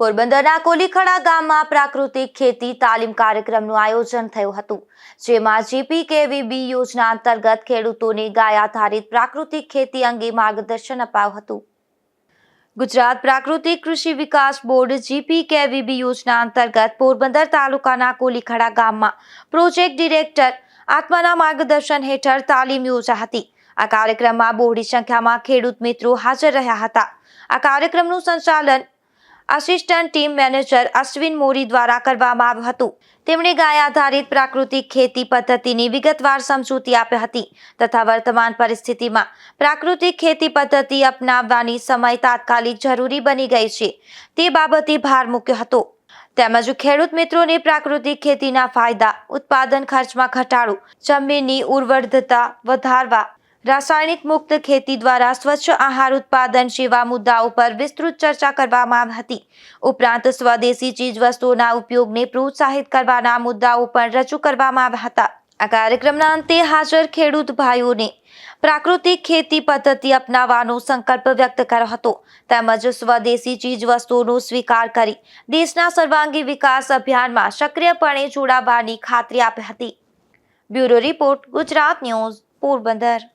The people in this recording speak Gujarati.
પોરબંદરના કોલીખડા ગામમાં પ્રાકૃતિક ખેતી તાલીમ કાર્યક્રમનું આયોજન થયું હતું, જેમાં જીપીકેવીબી યોજના અંતર્ગત ખેડૂતોને ગાય આધારિત પ્રાકૃતિક ખેતી અંગે માર્ગદર્શન અપાયું હતું. ગુજરાત પ્રાકૃતિક કૃષિ વિકાસ બોર્ડ જીપીકેવીબી યોજના અંતર્ગત પોરબંદર તાલુકાના કોલીખડા ગામમાં પ્રોજેક્ટ ડિરેક્ટર આત્માના માર્ગદર્શન હેઠળ તાલીમ યોજા હતી આ કાર્યક્રમમાં બહોળી સંખ્યામાં ખેડૂત મિત્રો હાજર રહ્યા હતા. આ કાર્યક્રમનું સંચાલન assistant team manager Ashwin Mori દ્વારા કરવામાં આવ્યું હતું. તેમણે ગાય આધારિત પ્રાકૃતિક ખેતી પદ્ધતિની વિગતવાર સમજૂતી આપી હતી તથા વર્તમાન પરિસ્થિતિમાં પ્રાકૃતિક ખેતી પદ્ધતિ અપનાવવાની સમય તાત્કાલિક જરૂરી બની ગઈ છે તે બાબતે ભાર મૂક્યો હતો. તેમજ ખેડૂત મિત્રોને પ્રાકૃતિક ખેતીના ફાયદા, ઉત્પાદન ખર્ચમાં ઘટાડો, જમીનની ઉર્વરધતા વધારવા રાસાયણિક મુક્ત ખેતી દ્વારા સ્વચ્છ આહાર ઉત્પાદન જેવા મુદ્દાઓ પર વિસ્તૃત ચર્ચા કરવામાં હતી. ઉપરાંત સ્વદેશી ચીજવસ્તુઓના ઉપયોગને પ્રોત્સાહિત કરવાના મુદ્દાઓ પણ રજૂ કરવામાં આવ્યા હતા. આ કાર્યક્રમના અંતે હાજર ખેડૂત ભાઈઓને પ્રાકૃતિક ખેતી પદ્ધતિ અપનાવવાનો સંકલ્પ વ્યક્ત કર્યો હતો. તેમજ સ્વદેશી ચીજવસ્તુઓનો સ્વીકાર કરી દેશના સર્વાંગી વિકાસ અભિયાનમાં સક્રિયપણે જોડાવાની ખાતરી આપી હતી. Bureau report, Gujarat news, Porbandar.